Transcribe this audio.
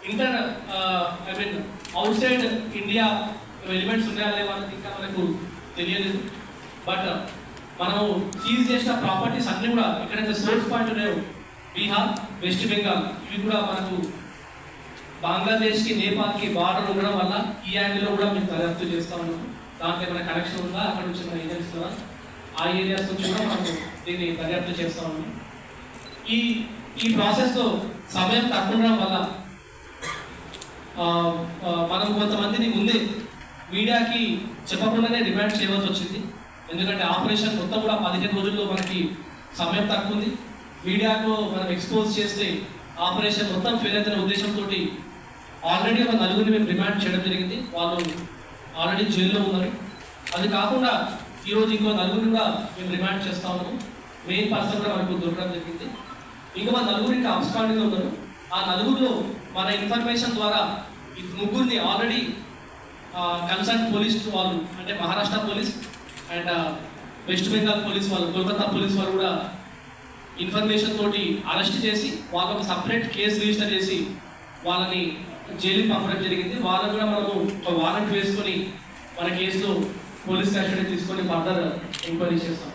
Inter I mean outside India elements ఉన్నాయా లేవా అనేది ఇంకా మనకు తెలియలేదు. బట్ uh, మనము సీజ్ చేసిన ప్రాపర్టీస్ అన్నీ కూడా ఎక్కడైతే సోర్స్ పాయింట్ ఉన్నాయో బీహార్ వెస్ట్ బెంగాల్ ఇవి కూడా మనకు బంగ్లాదేశ్కి నేపాల్కి బార్డర్ ఉండడం వల్ల ఈ యాంగిల్లో కూడా మేము దర్యాప్తు చేస్తా ఉన్నాము దాంట్లో ఏమైనా కనెక్షన్ ఉందా? అక్కడ నుంచి మన ఏజెన్సీ ఆ ఏరియాస్ నుంచి కూడా మనము దీన్ని దర్యాప్తు చేస్తా ఉన్నాము ఈ ఈ ప్రాసెస్లో సమయం తక్కువ ఉండడం వల్ల మనం కొంతమందిని ముందే మీడియాకి చెప్పకుండానే రిమాండ్ చేయవలసి వచ్చింది. ఎందుకంటే ఆపరేషన్ మొత్తం కూడా పదిహేను రోజుల్లో మనకి సమయం తక్కువ ఉంది మీడియాకు మనం ఎక్స్పోజ్ చేస్తే ఆపరేషన్ మొత్తం ఫెయిల్ అవుతున్న ఉద్దేశంతో ఆల్రెడీ ఒక నలుగురిని మేము రిమాండ్ చేయడం జరిగింది. వాళ్ళు ఆల్రెడీ జైల్లో ఉన్నారు. అది కాకుండా ఈరోజు ఇంకో నలుగురిని కూడా మేము రిమాండ్ చేస్తా ఉన్నాము. మెయిన్ పర్సన్ కూడా మనకు దొరకడం జరిగింది. ఇంకా మా నలుగురు ఇంకా అబ్స్కాండింగ్ ఉన్నారు. ఆ నలుగురు మన ఇన్ఫర్మేషన్ ద్వారా ఈ ముగ్గురిని ఆల్రెడీ కన్సర్న్ పోలీస్ వాళ్ళు అంటే Maharashtra police and West Bengal police వాళ్ళు కోల్కతా పోలీస్ వాళ్ళు కూడా ఇన్ఫర్మేషన్ తోటి అరెస్ట్ చేసి వాళ్ళకు సపరేట్ కేసు రిజిస్టర్ చేసి వాళ్ళని జైలుకి పంపడం జరిగింది. వాళ్ళని కూడా మనము ఒక వారెంట్ వేసుకొని మన కేసులో పోలీస్ కస్టడీ తీసుకొని ఫర్దర్ ఎంక్వైరీ చేస్తాం.